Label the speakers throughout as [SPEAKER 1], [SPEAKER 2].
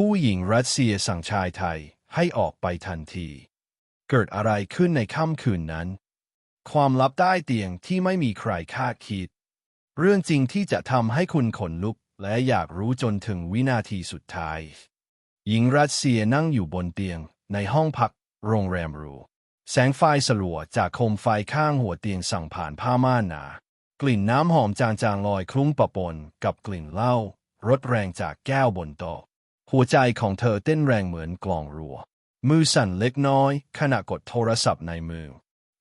[SPEAKER 1] ผู้หญิงรัสเซียสั่งชายไทยให้ออกไปทันที เกิดอะไรขึ้นในค่ำคืนนั้น ความลับใต้เตียงที่ไม่มีใครคาดคิด เรื่องจริงที่จะทำให้คุณขนลุกและอยากรู้จนถึงวินาทีสุดท้าย หญิงรัสเซียนั่งอยู่บนเตียงในห้องพักโรงแรมหรู แสงไฟสลัวจากโคมไฟข้างหัวเตียงสั่งผ่านผ้าม่านหนากลิ่นน้ำหอมจางๆลอยคลุ้งปะปนกับกลิ่นเหล้ารสแรงจากแก้วบนโต๊ะ หัวใจของเธอเต้นแรงเหมือนกลองรัว มือสั่นเล็กน้อย ขณะกดโทรศัพท์ในมือ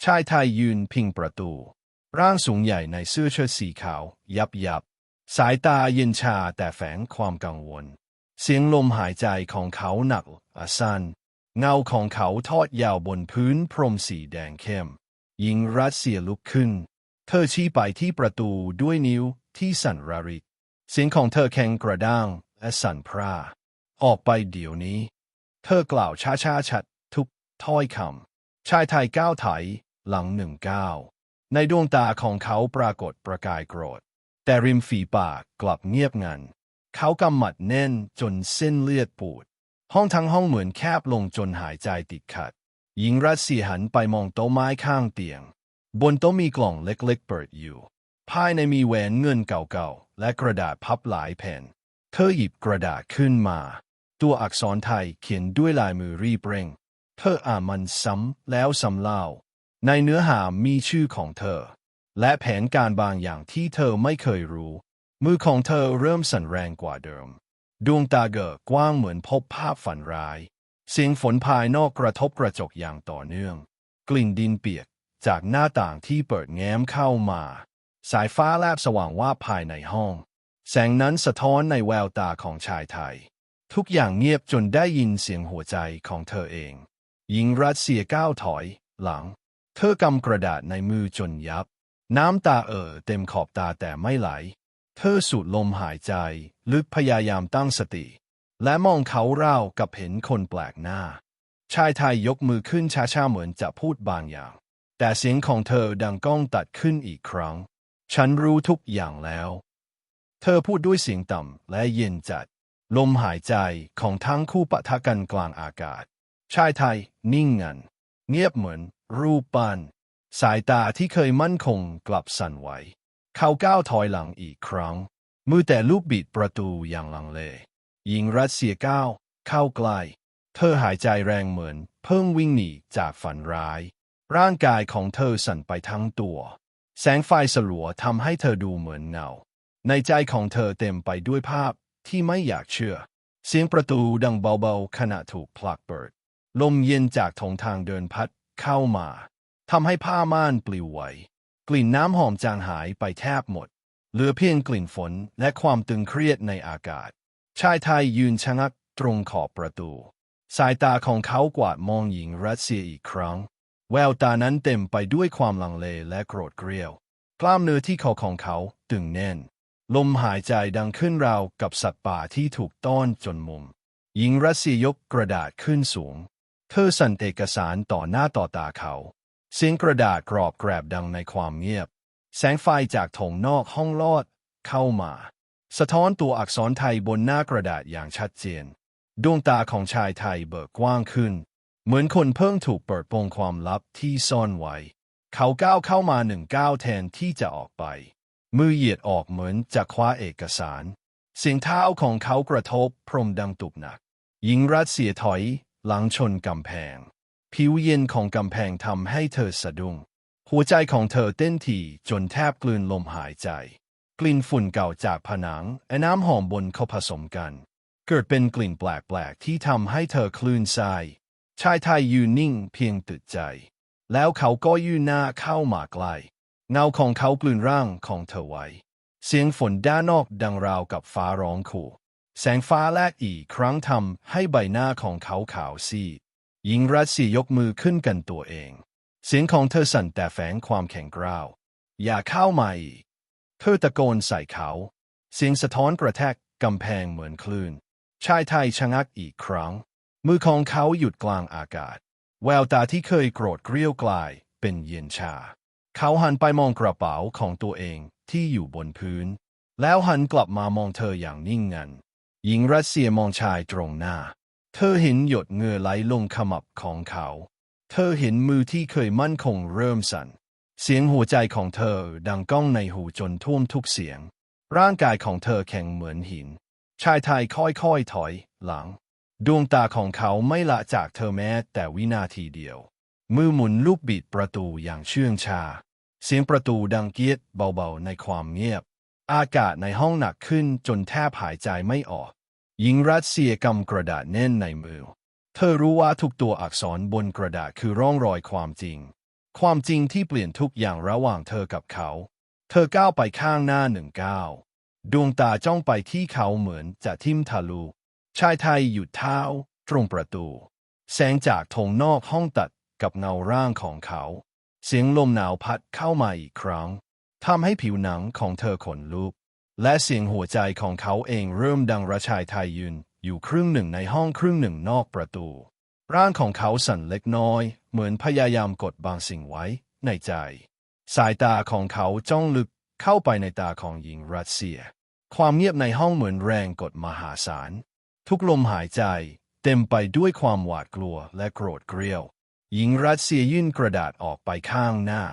[SPEAKER 1] ชายไทยยืนพิงประตู ร่างสูงใหญ่ในเสื้อเชิ้ตสีขาว ยับยับ สายตาเย็นชาแต่แฝงความกังวล เสียงลมหายใจของเขาหนักอาสันเงาของเขาทอดยาวบนพื้นพรมสีแดงเข้มหญิงรัสเซียลุกขึ้น เธอชี้ไปที่ประตูด้วยนิ้วที่สั่นระริก เสียงของเธอแข็งกระด้างและสั่นพร่า ออกไปเดี๋ยวนี้ เธอกล่าวช้าช้าชัด ทุกถ้อยคำชายไทยก้าวไถหลังหนึ่งก้าวในดวงตาของเขาปรากฏประกายโกรธ แต่ริมฝีปากกลับเงียบงัน เขากำหมัดแน่นจนเส้นเลือดปูด ห้องทั้งห้องเหมือนแคบลงจนหายใจติดขัด หญิงรัสเซียหันไปมองโต๊ะไม้ข้างเตียง บนโต๊ะมีกล่องเล็กๆเปิดอยู่ ภายในมีแหวนเงินเก่าๆ และกระดาษพับหลายแผ่น เธอหยิบกระดาษขึ้นมา ตัวอักษรไทยเขียนด้วยลายมือรีบเร่ง เธออ่านมันซ้ำแล้วซ้ำเล่า ในเนื้อหามีชื่อของเธอ และแผนการบางอย่างที่เธอไม่เคยรู้ มือของเธอเริ่มสั่นแรงกว่าเดิม ดวงตาเกิดกว้างเหมือนพบภาพฝันร้าย เสียงฝนภายนอกกระทบกระจกอย่างต่อเนื่อง กลิ่นดินเปียกจากหน้าต่างที่เปิดแง้มเข้ามา สายฟ้าแลบสว่างว่าบภายในห้อง แสงนั้นสะท้อนในแววตาของชายไทย ทุกอย่างเงียบจนได้ยินเสียงหัวใจของเธอเอง หญิงรัสเซียก้าวถอยหลัง เธอกำกระดาษในมือจนยับ น้ำตาเอ่อเต็มขอบตาแต่ไม่ไหล เธอสูดลมหายใจ ลึกพยายามตั้งสติ และมองเขาเร่าวกับเห็นคนแปลกหน้า ชายไทยยกมือขึ้นช้าๆเหมือนจะพูดบางอย่าง แต่เสียงของเธอดังก้องตัดขึ้นอีกครั้ง ฉันรู้ทุกอย่างแล้ว เธอพูดด้วยเสียงต่ำและเย็นจัด ลมหายใจของทั้งคู่ปะทะกันกลางอากาศ ชายไทยนิ่งงัน เงียบเหมือน รูปปั้นสายตาที่เคยมั่นคงกลับสั่นไหว เขาก้าวถอยหลังอีกครั้ง มือแต่ลูกบิดประตูอย่างลังเลหญิงรัสเซียก้าวเข้าใกล้เธอหายใจแรงเหมือน เพิ่งวิ่งหนีจากฝันร้าย ร่างกายของเธอสั่นไปทั้งตัว แสงไฟสลัวทำให้เธอดูเหมือนเงา ในใจของเธอเต็มไปด้วยภาพที่ไม่อยากเชื่อ เสียงประตูดังเบาๆ ขณะถูกผลักเปิด ลมเย็นจากทงทางเดินพัดเข้ามาทำให้ผ้าม่านปลิวไหว กลิ่นน้ำหอมจางหายไปแทบหมด เหลือเพียงกลิ่นฝนและความตึงเครียดในอากาศ ชายไทยยืนชะงักตรงขอบประตู สายตาของเขากวาดมองหญิงรัสเซียอีกครั้ง แววตานั้นเต็มไปด้วยความลังเลและโกรธเกรียว กล้ามเนื้อที่คอของเขาตึงแน่น ลมหายใจดังขึ้นราวกับสัตว์ป่าที่ถูกต้อนจนมุม หญิงรัสเซียยกกระดาษขึ้นสูง เธอสั่นเอกสารต่อหน้าต่อตาเขา เสียงกระดาษกรอบแกรบดังในความเงียบ แสงไฟจากถงนอกห้องลอดเข้ามา สะท้อนตัวอักษรไทยบนหน้ากระดาษอย่างชัดเจน ดวงตาของชายไทยเบิกกว้างขึ้น เหมือนคนเพิ่งถูกเปิดโปงความลับที่ซ่อนไว้ เขาก้าวเข้ามาหนึ่งก้าวแทนที่จะออกไป มือเหยียดออกเหมือนจะคว้าเอกสาร เสียงเท้าของเขากระทบพรมดังตุกหนัก หญิงรัสเสียถอย หลังชนกำแพง ผิวเย็นของกำแพงทำให้เธอสะดุ้ง หัวใจของเธอเต้นถี่จนแทบกลืนลมหายใจ กลิ่นฝุ่นเก่าจากผนังและน้ำหอมบนเขาผสมกัน เกิดเป็นกลิ่นแปลกๆที่ทำให้เธอคลื่นไส้ชายไทยยืนนิ่งเพียงตึดใจ แล้วเขาก็ยื่นหน้าเข้ามาใกล้ เงาของเขากลืนร่างของเธอไว้ เสียงฝนด้านนอกดังราวกับฟ้าร้องขู่ แสงฟ้าแลกอีกครั้งทำให้ใบหน้าของเขาขาวซีดหญิงรัสเซียยกมือขึ้นกันตัวเอง เสียงของเธอสั่นแต่แฝงความแข็งกร้าว อย่าเข้ามาอีกเธอตะโกนใส่เขา เสียงสะท้อนกระแทกกำแพงเหมือนคลื่น ชายไทยชะงักอีกครั้ง มือของเขาหยุดกลางอากาศ แววตาที่เคยโกรธเกรี้ยวกลายเป็นเย็นชา เขาหันไปมองกระเป๋าของตัวเองที่อยู่บนพื้น แล้วหันกลับมามองเธออย่างนิ่งงัน หญิงรัสเซียมองชายตรงหน้า เธอเห็นหยดเหงื่อไหลลงขมับของเขา เธอเห็นมือที่เคยมั่นคงเริ่มสั่น เสียงหัวใจของเธอดังก้องในหูจนท่วมทุกเสียง ร่างกายของเธอแข็งเหมือนหิน ชายไทยค่อยๆถอยหลัง ดวงตาของเขาไม่ละจากเธอแม้แต่วินาทีเดียว มือหมุนลูกบิดประตูอย่างเชื่องชา เสียงประตูดังเกียดเบาๆในความเงียบ อากาศในห้องหนักขึ้นจนแทบหายใจไม่ออก หญิงรัสเซียกำกระดาษแน่นในมือ เธอรู้ว่าทุกตัวอักษรบนกระดาษคือร่องรอยความจริง ความจริงที่เปลี่ยนทุกอย่างระหว่างเธอกับเขา เธอก้าวไปข้างหน้าหนึ่งก้าวดวงตาจ้องไปที่เขาเหมือนจะทิ่มทะลุ ชายไทยหยุดเท้า ตรงประตู แสงจากทงนอกห้องตัดกับเงาร่างของเขา เสียงลมหนาวพัดเข้ามาอีกครั้งทำให้ผิวหนังของเธอขนลุก และเสียงหัวใจของเขาเองเริ่มดังระชายไทยยืน อยู่ครึ่งหนึ่งในห้องครึ่งหนึ่งนอกประตู ร่างของเขาสั่นเล็กน้อย เหมือนพยายามกดบางสิ่งไว้ในใจ สายตาของเขาจ้องลึกเข้าไปในตาของหญิงรัสเซีย ความเงียบในห้องเหมือนแรงกดมหาศาล ทุกลมหายใจเต็มไปด้วยความหวาดกลัวและโกรธเกรี้ยว หญิงรัสเซียยื่นกระดาษออกไปข้างหน้า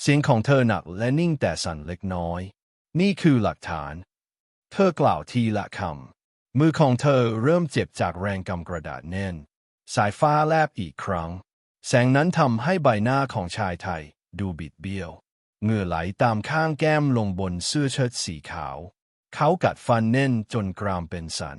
[SPEAKER 1] เสียงของเธอหนักและนิ่งแต่สั่นเล็กน้อย นี่คือหลักฐาน เธอกล่าวทีละคำ มือของเธอเริ่มเจ็บจากแรงกำกระดาษแน่น สายฟ้าแลบอีกครั้ง แสงนั้นทำให้ใบหน้าของชายไทย ดูบิดเบี้ยวเหงื่อไหลตามข้างแก้มลงบนเสื้อเชิ้ตสีขาว เขากัดฟันแน่นจนกรามเป็นสัน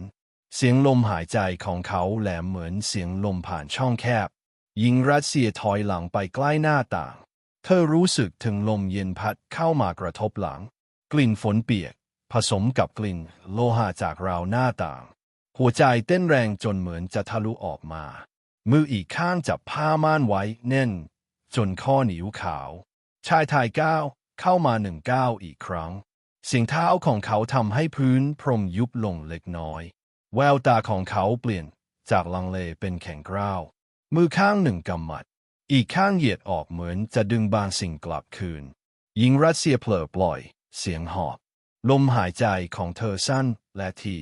[SPEAKER 1] เสียงลมหายใจของเขาแหลมเหมือนเสียงลมผ่านช่องแคบ หญิงรัสเซียถอยหลังไปใกล้หน้าต่าง เธอรู้สึกถึงลมเย็นพัดเข้ามากระทบหลัง กลิ่นฝนเปียก ผสมกับกลิ่นโลหะจากราวหน้าต่าง หัวใจเต้นแรงจนเหมือนจะทะลุออกมา มืออีกข้างจับผ้าม่านไว้แน่น จนข้อหนิ้วขาว ชายไทยก้าวเข้ามาหนึ่งก้าวอีกครั้งเสียงเท้าของเขาทำให้พื้นพรมยุบลงเล็กน้อย แววตาของเขาเปลี่ยนจากลังเลเป็นแข็งกร้าว มือข้างหนึ่งกำมัด อีกข้างเหยียดออกเหมือนจะดึงบางสิ่งกลับคืน หญิงรัสเซียเผลอปล่อย เสียงหอบ ลมหายใจของเธอสั้นและที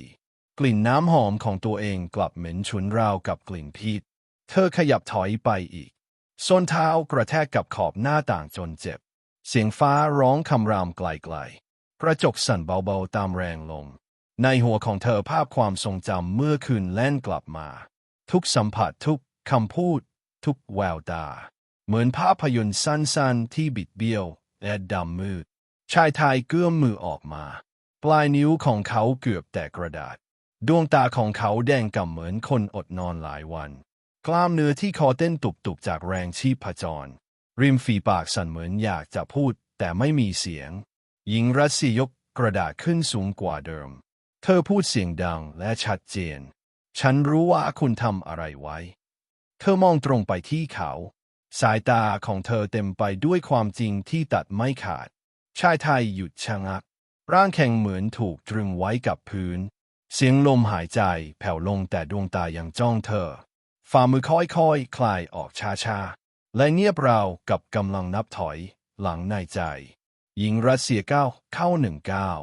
[SPEAKER 1] กลิ่นน้ำหอมของตัวเองกลับเหม็นฉุนราวกับกลิ่นพิษเธอขยับถอยไปอีกส้นเท้ากระแทกกับขอบหน้าต่างจนเจ็บ เสียงฟ้าร้องคำรามไกลๆ กระจกสั่นเบาๆตามแรงลม ในหัวของเธอภาพความทรงจำเมื่อคืนแล่นกลับมา ทุกสัมผัสทุก คำพูดทุกแววตา เหมือนภาพยนตร์สั้นๆ ที่บิดเบี้ยวและดำมืด ชายไทยเกื้อมมือออกมา ปลายนิ้วของเขาเกือบแตกกระดาษ ดวงตาของเขาแดงก่ำเหมือนคนอดนอนหลายวัน กล้ามเนื้อที่คอเต้นตุบๆจากแรงชีพจร ริมฝีปากสั่นเหมือนอยากจะพูด แต่ไม่มีเสียง หญิงรัสเซียยกกระดาษขึ้นสูงกว่าเดิม เธอพูดเสียงดังและชัดเจน ฉันรู้ว่าคุณทำอะไรไว้ เธอมองตรงไปที่เขา สายตาของเธอเต็มไปด้วยความจริงที่ตัดไม่ขาด ชายไทยหยุดชะงัก ร่างแข็งเหมือนถูกตรึงไว้กับพื้น เสียงลมหายใจแผ่วลงแต่ดวงตายังจ้องเธอ ฝ่ามือค่อยๆคคลายออกช้าๆ และเงียบราวกับกำลังนับถอย หลังในใจ หญิงรัสเซียก้าวเข้าหนึ่งก้าว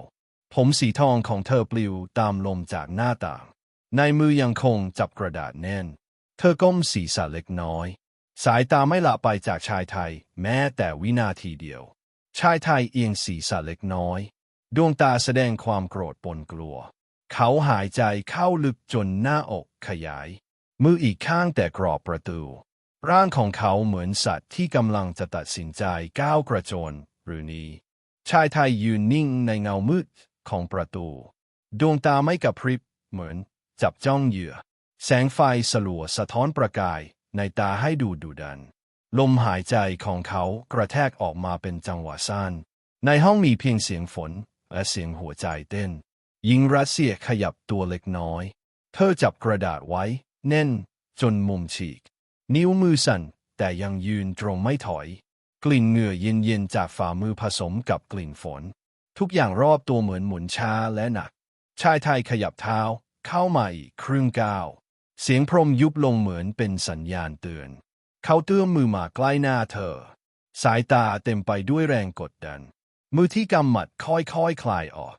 [SPEAKER 1] ผมสีทองของเธอปลิวตามลมจากหน้าต่าง ในมือยังคงจับกระดาษแน่น เธอก้มศีรษะเล็กน้อย สายตาไม่ละไปจากชายไทย แม้แต่วินาทีเดียว ชายไทยเอียงศีรษะเล็กน้อย ดวงตาแสดงความโกรธปนกลัว เขาหายใจเข้าลึกจนหน้าอกขยาย มืออีกข้างแต่กรอบประตู ร่างของเขาเหมือนสัตว์ที่กำลังจะตัดสินใจก้าวกระโจนหรือนี้ ชายไทยยืนนิ่งในเงามืดของประตู ดวงตาไม่กระพริบเหมือนจับจ้องเหยื่อ แสงไฟสลัวสะท้อนประกายในตาให้ดูดุดัน ลมหายใจของเขากระแทกออกมาเป็นจังหวะสั้น ในห้องมีเพียงเสียงฝนและเสียงหัวใจเต้น หญิงรัสเซียขยับตัวเล็กน้อย เธอจับกระดาษไว้ แน่น จนมุมฉีก นิ้วมือสั่น แต่ยังยืนตรงไม่ถอย กลิ่นเหงื่อเย็นๆจากฝ่ามือผสมกับกลิ่นฝน ทุกอย่างรอบตัวเหมือนหมุนช้าและหนัก ชายไทยขยับเท้า เข้ามาอีกครึ่งก้าว เสียงพรมยุบลงเหมือนเป็นสัญญาณเตือน เขาเตื้อมมือมาใกล้หน้าเธอ สายตาเต็มไปด้วยแรงกดดัน มือที่กำหมัดค่อยๆคคลายออก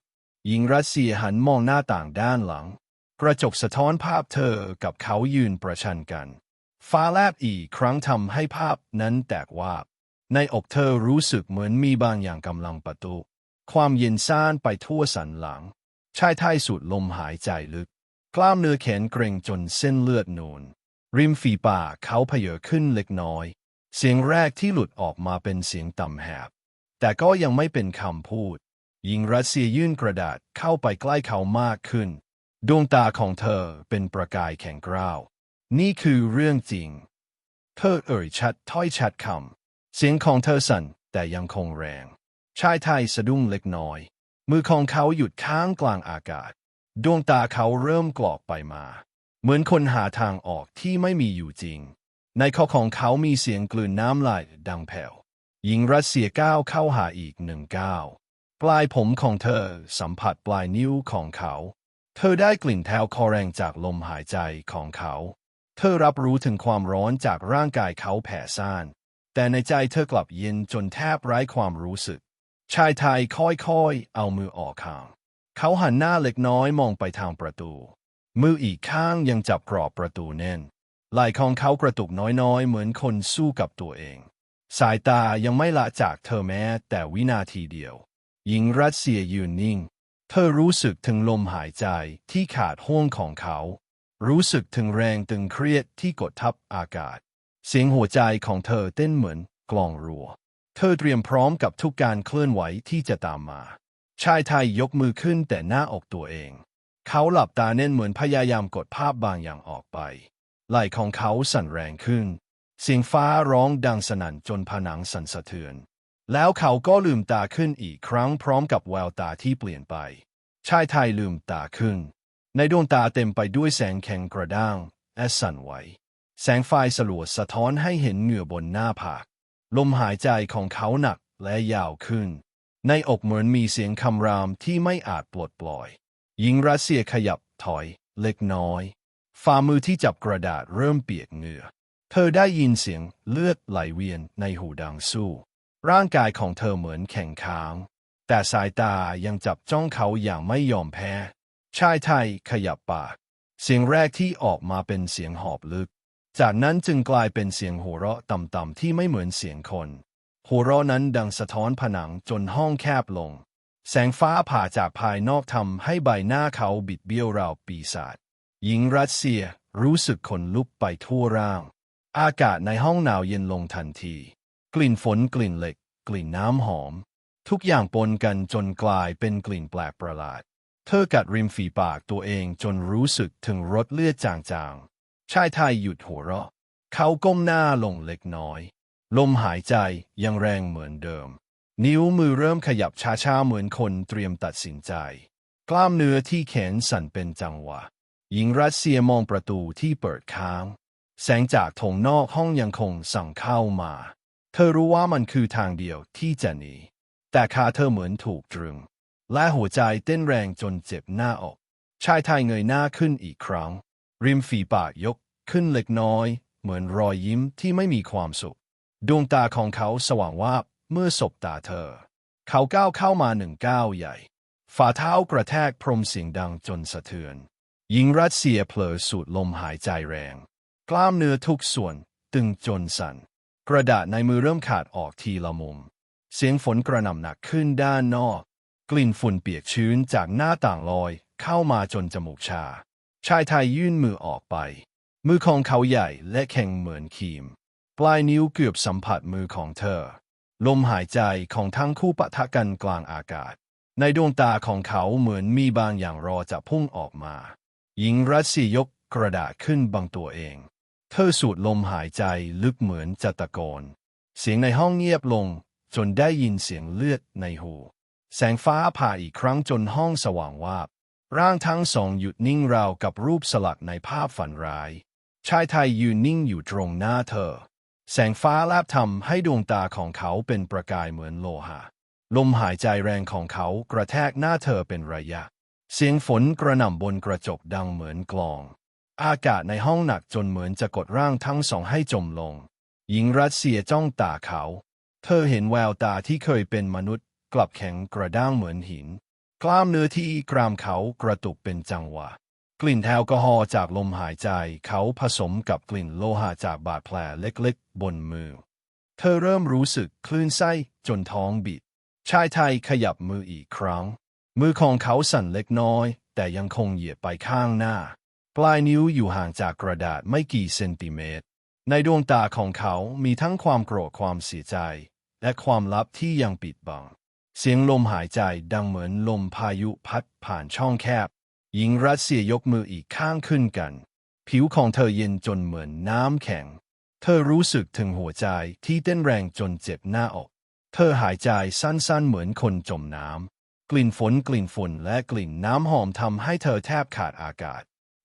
[SPEAKER 1] หญิงรัสเซียหันมองหน้าต่างด้านหลัง กระจกสะท้อนภาพเธอกับเขายืนประชันกัน ฟ้าแลบอีกครั้งทำให้ภาพนั้นแตกวาบ ในอกเธอรู้สึกเหมือนมีบางอย่างกำลังประตู ความเย็นซ่านไปทั่วสันหลังชายไทยสูดลมหายใจลึก กล้ามเนื้อแขนเกร็งจนเส้นเลือดนูน ริมฝีปากเขาเพยอขึ้นเล็กน้อย เสียงแรกที่หลุดออกมาเป็นเสียงต่ำแหบ แต่ก็ยังไม่เป็นคำพูด หญิงรัสเซียยื่นกระดาษเข้าไปใกล้เขามากขึ้น ดวงตาของเธอเป็นประกายแข็งกร้าว นี่คือเรื่องจริง เธอเอ่ยชัดถ้อยชัดคำ เสียงของเธอสั่นแต่ยังคงแรง ชายไทยสะดุ้งเล็กน้อย มือของเขาหยุดค้างกลางอากาศ ดวงตาเขาเริ่มกรอกไปมา เหมือนคนหาทางออกที่ไม่มีอยู่จริง ในคอของเขามีเสียงกลืนน้ำลายดังแผ่วหญิงรัสเซียก้าวเข้าหาอีกหนึ่งก้าวปลายผมของเธอสัมผัสปลายนิ้วของเขา เธอได้กลิ่นแถวคอแรงจากลมหายใจของเขา เธอรับรู้ถึงความร้อนจากร่างกายเขาแผ่ซ่าน แต่ในใจเธอกลับเย็นจนแทบไร้ความรู้สึก ชายไทยค่อยๆ เอามือออกข้าง เขาหันหน้าเล็กน้อยมองไปทางประตู มืออีกข้างยังจับกรอบประตูแน่นไหล่ของเขากระตุกน้อยๆ เหมือนคนสู้กับตัวเอง สายตายังไม่ละจากเธอแม้ แต่วินาทีเดียว หญิงรัสเซียยืนนิ่ง เธอรู้สึกถึงลมหายใจที่ขาดห้วงของเขา รู้สึกถึงแรงตึงเครียดที่กดทับอากาศ เสียงหัวใจของเธอเต้นเหมือนกลองรัว เธอเตรียมพร้อมกับทุกการเคลื่อนไหวที่จะตามมา ชายไทยยกมือขึ้นแต่หน้าอกตัวเอง เขาหลับตาเน่นเหมือนพยายามกดภาพบางอย่างออกไป ไหล่ของเขาสั่นแรงขึ้น เสียงฟ้าร้องดังสนั่นจนผนังสั่นสะเทือน แล้วเขาก็ลืมตาขึ้นอีกครั้งพร้อมกับแววตาที่เปลี่ยนไป ชายไทยลืมตาขึ้น ในดวงตาเต็มไปด้วยแสงแข็งกระด้างและสั่นไหว แสงไฟสลัวสะท้อนให้เห็นเหงื่อบนหน้าผาก ลมหายใจของเขาหนักและยาวขึ้น ในอกเหมือนมีเสียงคำรามที่ไม่อาจปลดปล่อย หญิงรัสเซียขยับถอยเล็กน้อย ฝ่ามือที่จับกระดาษเริ่มเปียกเหงื่อ เธอได้ยินเสียงเลือดไหลเวียนในหูดังสู้ ร่างกายของเธอเหมือนแข็งค้าง แต่สายตายังจับจ้องเขาอย่างไม่ยอมแพ้ ชายไทยขยับปาก เสียงแรกที่ออกมาเป็นเสียงหอบลึก จากนั้นจึงกลายเป็นเสียงหัวเราะต่ำๆที่ไม่เหมือนเสียงคน หัวเราะนั้นดังสะท้อนผนังจนห้องแคบลง แสงฟ้าผ่าจากภายนอกทำให้ใบหน้าเขาบิดเบี้ยวราวปีศาจหญิงรัสเซียรู้สึกขนลุกไปทั่วร่าง อากาศในห้องหนาวเย็นลงทันที กลิ่นฝนกลิ่นเหล็ก กลิ่นน้ำหอม ทุกอย่างปนกันจนกลายเป็นกลิ่นแปลกประหลาด เธอกัดริมฝีปากตัวเองจนรู้สึกถึงรสเลือดจางๆชายไทยหยุดหัวเราะ เขาก้มหน้าลงเล็กน้อย ลมหายใจยังแรงเหมือนเดิม นิ้วมือเริ่มขยับช้าๆเหมือนคนเตรียมตัดสินใจ กล้ามเนื้อที่แขนสั่นเป็นจังหวะ หญิงรัสเซียมองประตูที่เปิดค้าง แสงจากถงนอกห้องยังคงส่องเข้ามา เธอรู้ว่ามันคือทางเดียวที่จะหนีแต่ขาเธอเหมือนถูกตรึง และหัวใจเต้นแรงจนเจ็บหน้าอก ชายไทยเงยหน้าขึ้นอีกครั้ง ริมฝีปากยกขึ้นเล็กน้อย เหมือนรอยยิ้มที่ไม่มีความสุข ดวงตาของเขาสว่างวาบเมื่อสบตาเธอ เขาก้าวเข้ามาหนึ่งก้าวใหญ่ ฝ่าเท้ากระแทกพรมเสียงดังจนสะเทือน หญิงรัสเซียเผลอสูดลมหายใจแรง กล้ามเนื้อทุกส่วนตึงจนสั่น กระดาษในมือเริ่มขาดออกทีละมุม เสียงฝนกระหน่ำหนักขึ้นด้านนอก กลิ่นฝุ่นเปียกชื้นจากหน้าต่างลอยเข้ามาจนจมูกชา ชายไทยยื่นมือออกไป มือของเขาใหญ่และแข็งเหมือนครีม ปลายนิ้วเกือบสัมผัสมือของเธอ ลมหายใจของทั้งคู่ปะทะกันกลางอากาศ ในดวงตาของเขาเหมือนมีบางอย่างรอจะพุ่งออกมา หญิงรัสซียกกระดาษขึ้นบังตัวเอง เธอสูดลมหายใจลึกเหมือนจะตะโกน เสียงในห้องเงียบลง จนได้ยินเสียงเลือดในหู แสงฟ้าผ่าอีกครั้งจนห้องสว่างวาบ ร่างทั้งสองหยุดนิ่งราวกับรูปสลักในภาพฝันร้าย ชายไทยยืนนิ่งอยู่ตรงหน้าเธอ แสงฟ้าแลบทำให้ดวงตาของเขาเป็นประกายเหมือนโลหะ ลมหายใจแรงของเขากระแทกหน้าเธอเป็นระยะ เสียงฝนกระหน่ำบนกระจกดังเหมือนกลอง อากาศในห้องหนักจนเหมือนจะกดร่างทั้งสองให้จมลง หญิงรัสเซียจ้องตาเขา เธอเห็นแววตาที่เคยเป็นมนุษย์ กลับแข็งกระด้างเหมือนหิน กล้ามเนื้อที่กรามเขากระตุกเป็นจังหวะ กลิ่นแอลกอฮอล์จากลมหายใจเขาผสมกับกลิ่นโลหะจากบาดแผลเล็กๆ บนมือ เธอเริ่มรู้สึกคลื่นไส้จนท้องบิด ชายไทยขยับมืออีกครั้ง มือของเขาสั่นเล็กน้อย แต่ยังคงเหยียดไปข้างหน้า ปลายนิ้วอยู่ห่างจากกระดาษไม่กี่เซนติเมตร ในดวงตาของเขามีทั้งความโกรธความเสียใจ และความลับที่ยังปิดบัง เสียงลมหายใจดังเหมือนลมพายุพัดผ่านช่องแคบ หญิงรัสเซียยกมืออีกข้างขึ้นกัน ผิวของเธอเย็นจนเหมือนน้ำแข็ง เธอรู้สึกถึงหัวใจที่เต้นแรงจนเจ็บหน้าอก เธอหายใจสั้นๆเหมือนคนจมน้ำ กลิ่นฝนกลิ่นฝุ่นและกลิ่นน้ำหอมทำให้เธอแทบขาดอากาศ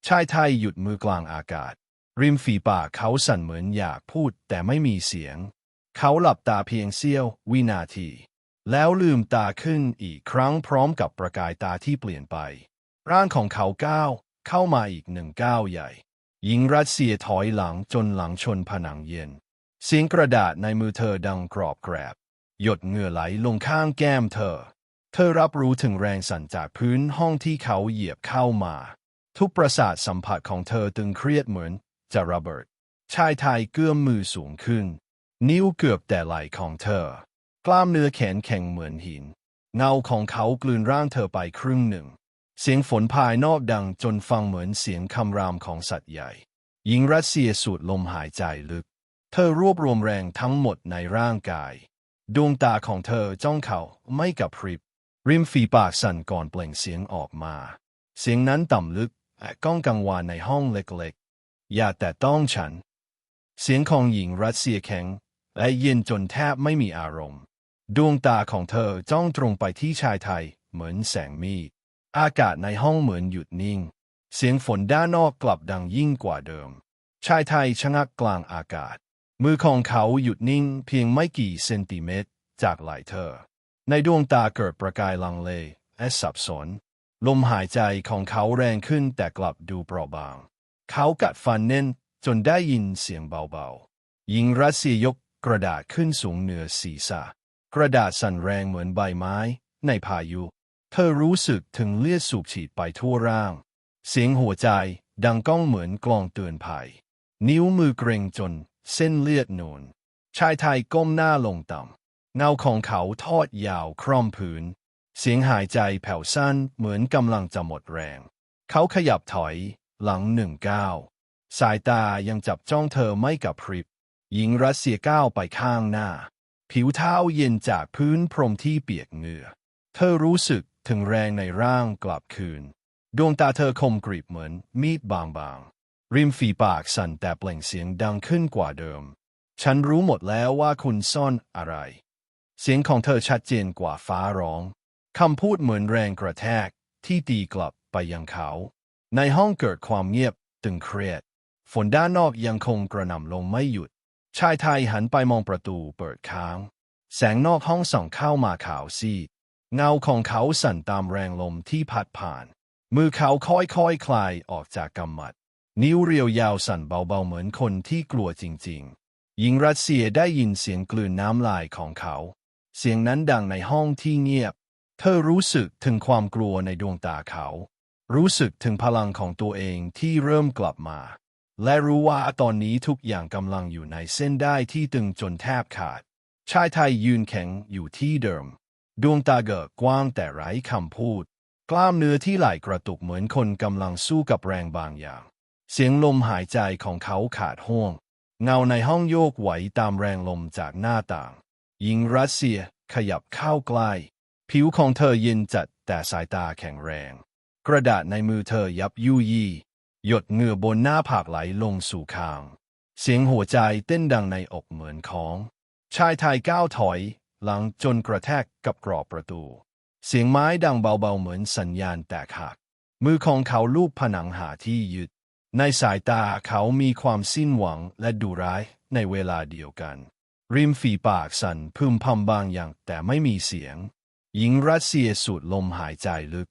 [SPEAKER 1] ชายไทยหยุดมือกลางอากาศ ริมฝีปากเขาสั่นเหมือนอยากพูดแต่ไม่มีเสียง เขาหลับตาเพียงเสี้ยววินาที แล้วลืมตาขึ้นอีกครั้งพร้อมกับประกายตาที่เปลี่ยนไป ร่างของเขาก้าวเข้ามาอีกหนึ่งก้าวใหญ่ หญิงรัสเซียถอยหลังจนหลังชนผนังเย็น เสียงกระดาษในมือเธอดังกรอบแกรบ หยดเหงื่อไหลลงข้างแก้มเธอ เธอรับรู้ถึงแรงสั่นจากพื้นห้องที่เขาเหยียบเข้ามา ทุกประสาทสัมผัสของเธอตึงเครียดเหมือนจะระเบิด ชายไทยเกื้อมมือสูงขึ้น นิ้วเกือบแต่ไหล่ของเธอ กล้ามเนื้อแขนแข็งเหมือนหิน เงาของเขากลืนร่างเธอไปครึ่งหนึ่ง เสียงฝนภายนอกดังจนฟังเหมือนเสียงคำรามของสัตว์ใหญ่ หญิงรัสเซียสูดลมหายใจลึก เธอรวบรวมแรงทั้งหมดในร่างกาย ดวงตาของเธอจ้องเขาไม่กับพริบ ริมฝีปากสั่นก่อนเปล่งเสียงออกมา เสียงนั้นต่ำลึกและก้องกังวานในห้องเล็กๆ อย่าแต่ต้องฉัน เสียงของหญิงรัสเซียแข็ง และเย็นจนแทบไม่มีอารมณ์ ดวงตาของเธอจ้องตรงไปที่ชายไทยเหมือนแสงมีด อากาศในห้องเหมือนหยุดนิ่ง เสียงฝนด้านนอกกลับดังยิ่งกว่าเดิม ชายไทยชะงักกลางอากาศ มือของเขาหยุดนิ่งเพียงไม่กี่เซนติเมตร จากไหล่เธอ ในดวงตาเกิดประกายลังเลและสับสน ลมหายใจของเขาแรงขึ้นแต่กลับดูเปราะบาง เขากัดฟันแน่นจนได้ยินเสียงเบาๆ หญิงรัสเซียยกกระดาษขึ้นสูงเหนือศีรษะ กระดาษสั่นแรงเหมือนใบไม้ ในพายุ เธอรู้สึกถึงเลือดสูบฉีดไปทั่วร่าง เสียงหัวใจดังก้องเหมือนกลองเตือนภัย นิ้วมือเกรงจนเส้นเลือดนูน ชายไทยก้มหน้าลงต่ำ เงาของเขาทอดยาวคร่อมพื้นเสียงหายใจแผ่วสั้นเหมือนกำลังจะหมดแรง เขาขยับถอยหลังหนึ่งก้าวสายตายังจับจ้องเธอไม่กับพริบ หญิงรัสเซียก้าวไปข้างหน้า ผิวเท้าเย็นจากพื้นพรมที่เปียกเหงื่อ เธอรู้สึก ถึงแรงในร่างกลับคืน ดวงตาเธอคมกริบเหมือนมีดบางๆ ริมฝีปากสั่นแต่เปล่งเสียงดังขึ้นกว่าเดิม ฉันรู้หมดแล้วว่าคุณซ่อนอะไร เสียงของเธอชัดเจนกว่าฟ้าร้องคำพูดเหมือนแรงกระแทกที่ตีกลับไปยังเขา ในห้องเกิดความเงียบตึงเครียด ฝนด้านนอกยังคงกระหน่ำลงไม่หยุด ชายไทยหันไปมองประตูเปิดค้าง แสงนอกห้องส่องเข้ามาขาวซีด เงาของเขาสั่นตามแรงลมที่พัดผ่าน มือเขาค่อยๆคคลายออกจากกำมัด นิ้วเรียวยาวสั่นเบาๆเหมือนคนที่กลัวจริงๆ หญิงรัสเซียได้ยินเสียงกลืนน้ำลายของเขา เสียงนั้นดังในห้องที่เงียบ เธอรู้สึกถึงความกลัวในดวงตาเขา รู้สึกถึงพลังของตัวเองที่เริ่มกลับมา และรู้ว่าตอนนี้ทุกอย่างกำลังอยู่ในเส้นได้ที่ตึงจนแทบขาด ชายไทยยืนแข็งอยู่ที่เดิม ดวงตาเกิดกว้างแต่ไร้คำพูด กล้ามเนื้อที่ไหล่กระตุกเหมือนคนกำลังสู้กับแรงบางอย่าง เสียงลมหายใจของเขาขาดห้วง เงาในห้องโยกไหวตามแรงลมจากหน้าต่าง หญิงรัสเซียขยับเข้าใกล้ผิวของเธอเย็นจัดแต่สายตาแข็งแรง กระดาษในมือเธอยับยุยี่ หยดเหงื่อบนหน้าผากไหลลงสู่คาง เสียงหัวใจเต้นดังในอกเหมือนของ ชายไทยก้าวถอย หลังจนกระแทกกับกรอบประตู เสียงไม้ดังเบาๆเหมือนสัญญาณแตกหัก มือของเขาลูบผนังหาที่ยึด ในสายตาเขามีความสิ้นหวังและดุร้ายในเวลาเดียวกัน ริมฝีปากสั่นพึมพำบางอย่างแต่ไม่มีเสียง หญิงรัสเซียสูดลมหายใจลึก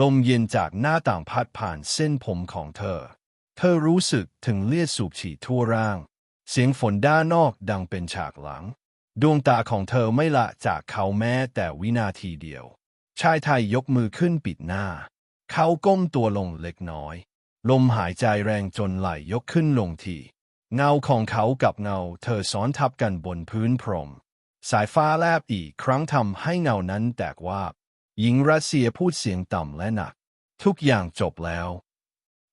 [SPEAKER 1] ลมเย็นจากหน้าต่างพัดผ่านเส้นผมของเธอ เธอรู้สึกถึงเลือดสูบฉีดทั่วร่าง เสียงฝนด้านนอกดังเป็นฉากหลัง ดวงตาของเธอไม่ละจากเขาแม้แต่วินาทีเดียว ชายไทยยกมือขึ้นปิดหน้า เขาก้มตัวลงเล็กน้อย ลมหายใจแรงจนไหลยกขึ้นลงที เงาของเขากับเงาเธอซ้อนทับกันบนพื้นพรม สายฟ้าแลบอีกครั้งทำให้เงานั้นแตกวาบหญิงรัสเซียพูดเสียงต่ำและหนัก ทุกอย่างจบแล้ว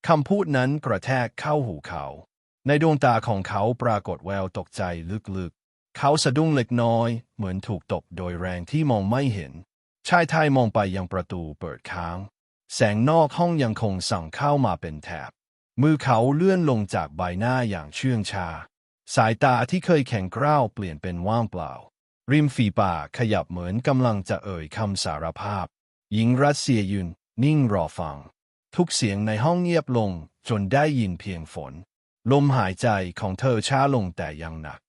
[SPEAKER 1] คำพูดนั้นกระแทกเข้าหูเขา ในดวงตาของเขาปรากฏแววตกใจลึก เขาสะดุ้งเล็กน้อย เหมือนถูกตบโดยแรงที่มองไม่เห็น ชายไทยมองไปยังประตูเปิดค้าง แสงนอกห้องยังคงส่องเข้ามาเป็นแถบ มือเขาเลื่อนลงจากใบหน้าอย่างเชื่องชา สายตาที่เคยแข็งกร้าวเปลี่ยนเป็นว่างเปล่า ริมฝีปากขยับเหมือนกำลังจะเอ่ยคำสารภาพ หญิงรัสเซียยืนนิ่งรอฟัง ทุกเสียงในห้องเงียบลงจนได้ยินเพียงฝน ลมหายใจของเธอช้าลงแต่ยังหนัก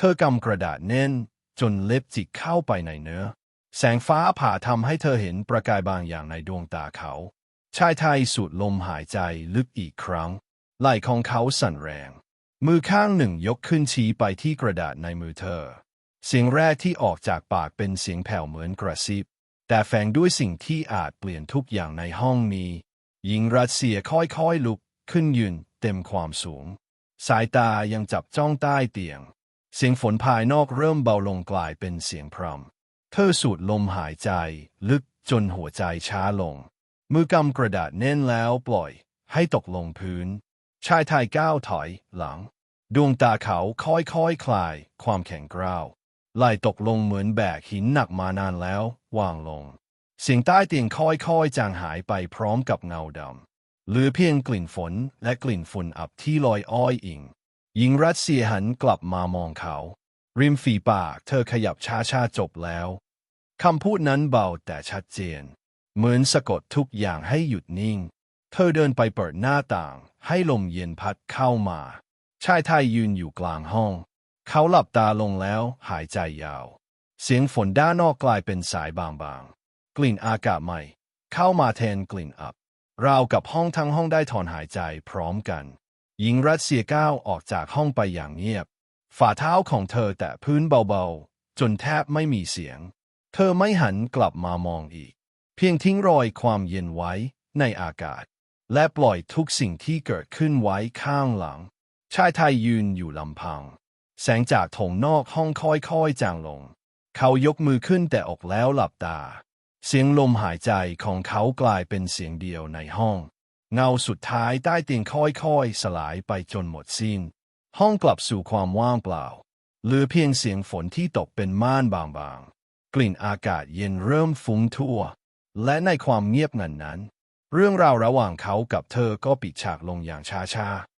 [SPEAKER 1] เธอกำกระดาษแน่น จนเล็บจิกเข้าไปในเนื้อ แสงฟ้าผ่าทำให้เธอเห็นประกายบางอย่างในดวงตาเขา ชายไทยสูดลมหายใจลึกอีกครั้ง ไหล่ของเขาสั่นแรง มือข้างหนึ่งยกขึ้นชี้ไปที่กระดาษในมือเธอ เสียงแรกที่ออกจากปากเป็นเสียงแผ่วเหมือนกระซิบ แต่แฝงด้วยสิ่งที่อาจเปลี่ยนทุกอย่างในห้องนี้หญิงรัสเซียค่อยๆลุกขึ้นยืนเต็มความสูง สายตายังจับจ้องใต้เตียง เสียงฝนภายนอกเริ่มเบาลงกลายเป็นเสียงพรำเธอสูดลมหายใจ ลึกจนหัวใจช้าลง มือกำกระดาษแน่นแล้วปล่อย ให้ตกลงพื้น ชายไทยก้าวถอยหลัง ดวงตาเขาค่อยๆคคลาย ความแข็งกร้าวไหลตกลงเหมือนแบกหินหนักมานานแล้ววางลง เสียงใต้เตียงค่อยๆ จางหายไปพร้อมกับเงาดำหลือเพียงกลิ่นฝนและกลิ่นฝุ่นอับที่ลอยอ้อยอิง หญิงรัสเซียหันกลับมามองเขา ริมฝีปากเธอขยับช้าๆจบแล้วคำพูดนั้นเบาแต่ชัดเจน เหมือนสะกดทุกอย่างให้หยุดนิ่ง เธอเดินไปเปิดหน้าต่าง ให้ลมเย็นพัดเข้ามา ชายไทยยืนอยู่กลางห้อง เขาหลับตาลงแล้วหายใจยาว เสียงฝนด้านนอกกลายเป็นสายบางๆ กลิ่นอากาศใหม่ เข้ามาแทนกลิ่นอับ ราวกับห้องทั้งห้องได้ถอนหายใจพร้อมกัน หญิงรัสเซียก้าวออกจากห้องไปอย่างเงียบ ฝ่าเท้าของเธอแตะพื้นเบาๆ จนแทบไม่มีเสียง เธอไม่หันกลับมามองอีก เพียงทิ้งรอยความเย็นไว้ในอากาศ และปล่อยทุกสิ่งที่เกิดขึ้นไว้ข้างหลัง ชายไทยยืนอยู่ลำพัง แสงจากโถงนอกห้องค่อยๆจางลง เขายกมือขึ้นแต่อกแล้วหลับตา เสียงลมหายใจของเขากลายเป็นเสียงเดียวในห้อง เงาสุดท้ายใต้เตียงค่อยๆ สลายไปจนหมดสิ้น ห้องกลับสู่ความว่างเปล่าหรือเพียงเสียงฝนที่ตกเป็นม่านบางๆ กลิ่นอากาศเย็นเริ่มฟุ้งทั่ว และในความเงียบงันนั้น เรื่องราวระหว่างเขากับเธอก็ปิดฉากลงอย่างช้าๆ